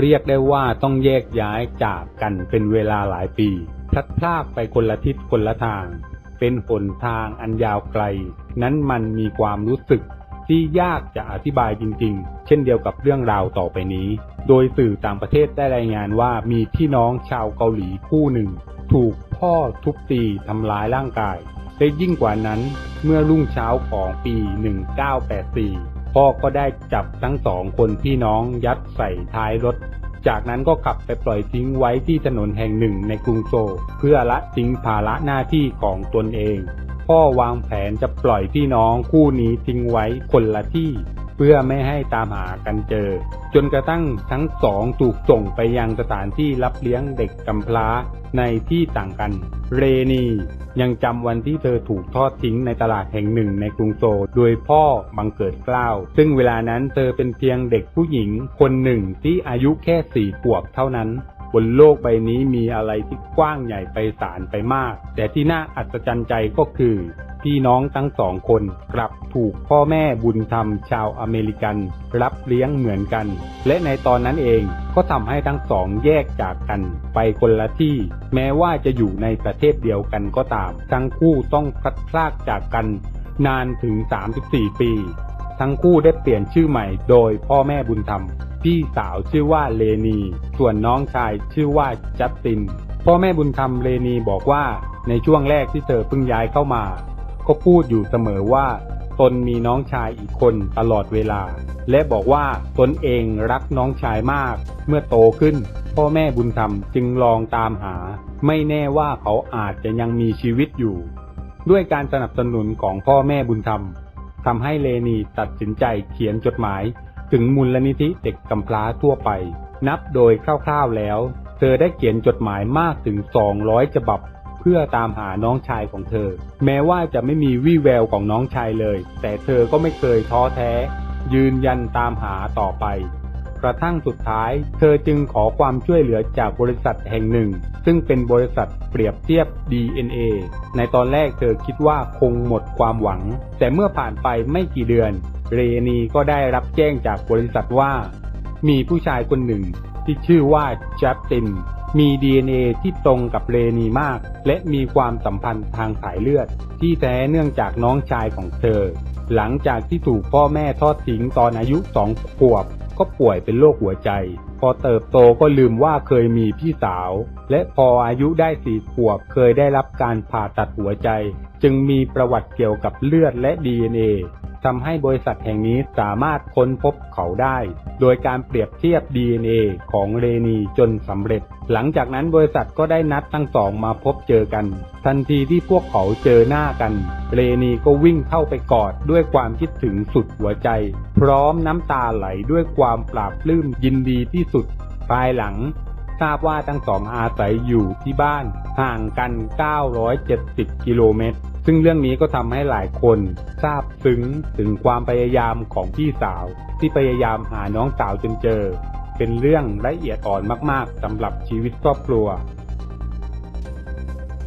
เรียกได้ว่าต้องแยกย้ายจากกันเป็นเวลาหลายปี พลัดพรากไปคนละทิศคนละทาง เป็นหนทางอันยาวไกล นั้นมันมีความรู้สึกที่ยากจะอธิบายจริงๆ เช่นเดียวกับเรื่องราวต่อไปนี้ โดยสื่อต่างประเทศได้รายงานว่ามีพี่น้องชาวเกาหลีคู่หนึ่ง ถูกพ่อทุบตีทำร้ายร่างกายและยิ่งกว่านั้นเมื่อรุ่งเช้าของปี 1984 พ่อก็ได้จับทั้งสองคนพี่น้องยัดใส่ท้ายรถ จากนั้นก็ขับไปปล่อยทิ้งไว้ที่ถนนแห่งหนึ่งในกรุงโซลเพื่อละทิ้งภาระหน้าที่ของตนเอง พ่อวางแผนจะปล่อยพี่น้องคู่นี้ทิ้งไว้คนละที่ เพื่อไม่ให้ตามหากันเจอ จนกระทั่งทั้งสองถูกส่งไปยังสถานที่รับเลี้ยงเด็กกำพร้าในที่ต่างกัน เรนียังจำวันที่เธอถูกทอดทิ้งในตลาดแห่งหนึ่งในกรุงโซลโดยพ่อบังเกิดเกล้า ซึ่งเวลานั้นเธอเป็นเพียงเด็กผู้หญิงคนหนึ่งที่อายุแค่สี่ขวบเท่านั้น บนโลกใบนี้มีอะไรที่กว้างใหญ่ไปศาลไปมาก แต่ที่น่าอัศจรรย์ใจก็คือ พี่น้องทั้งสองคนกลับถูกพ่อแม่บุญธรรมชาวอเมริกัน รับเลี้ยงเหมือนกัน และในตอนนั้นเองก็ทำให้ทั้งสองแยกจากกันไปคนละที่ แม้ว่าจะอยู่ในประเทศเดียวกันก็ตาม ทั้งคู่ต้องพลัดพรากจากกัน นานถึง 34 ปี ทั้งคู่ได้เปลี่ยนชื่อใหม่โดยพ่อแม่บุญธรรม พี่สาวชื่อว่าเลนี ส่วนน้องชายชื่อว่าจัสติน พ่อแม่บุญธรรมเลนีบอกว่าในช่วงแรกที่เธอเพิ่งย้ายเข้ามา ก็พูดอยู่เสมอว่าตนมีน้องชายอีกคนตลอดเวลา และบอกว่าตนเองรักน้องชายมาก เมื่อโตขึ้น พ่อแม่บุญธรรมจึงลองตามหา ไม่แน่ว่าเขาอาจจะยังมีชีวิตอยู่ ด้วยการสนับสนุนของพ่อแม่บุญธรรมทำให้เลนีตัดสินใจเขียนจดหมาย ถึงมูลนิธิเด็กกำพร้าทั่วไป นับโดยคร่าวๆแล้ว เธอได้เขียนจดหมายมากถึง 200 ฉบับ เพื่อตามหาน้องชายของเธอ แม้ว่าจะไม่มีวี่แววของน้องชายเลย แต่เธอก็ไม่เคยท้อแท้ ยืนยันตามหาต่อไป กระทั่งสุดท้าย เธอจึงขอความช่วยเหลือจากบริษัทแห่งหนึ่ง ซึ่งเป็นบริษัทเปรียบเทียบ DNA ในตอนแรกเธอคิดว่าคงหมดความหวัง แต่เมื่อผ่านไปไม่กี่เดือน เรนีก็ได้รับแจ้งจากบริษัทว่า มีผู้ชายคนหนึ่งที่ชื่อว่าแจัสติน มี DNA ที่ตรงกับเรนีมาก และมีความสัมพันธ์ทางสายเลือด ที่แท้เนื่องจากน้องชายของเธอ หลังจากที่ถูกพ่อแม่ทอดทิ้งตอนอายุสองขวบ ก็ป่วยเป็นโรคหัวใจ พอเติบโตก็ลืมว่าเคยมีพี่สาว และพออายุได้สี่ขวบเคยได้รับการผ่าตัดหัวใจ จึงมีประวัติเกี่ยวกับเลือดและ DNA ทำให้บริษัทแห่งนี้สามารถค้นพบเขาได้ โดยการเปรียบเทียบ DNA ของเรนีจนสำเร็จ หลังจากนั้นบริษัทก็ได้นัดทั้งสองมาพบเจอกัน ทันทีที่พวกเขาเจอหน้ากัน เรนีก็วิ่งเข้าไปกอดด้วยความคิดถึงสุดหัวใจ พร้อมน้ำตาไหลด้วยความปราบปลื้มยินดีที่สุด ภายหลังทราบว่าทั้งสองอาศัยอยู่ที่บ้าน ห่างกัน 970 กิโลเมตร ซึ่งเรื่องนี้ก็ทำให้หลายคนทราบซึ้งถึงความพยายามของพี่สาว ที่พยายามหาน้องสาวจนเจอ เป็นเรื่องละเอียดอ่อนมากๆสำหรับชีวิตครอบครัว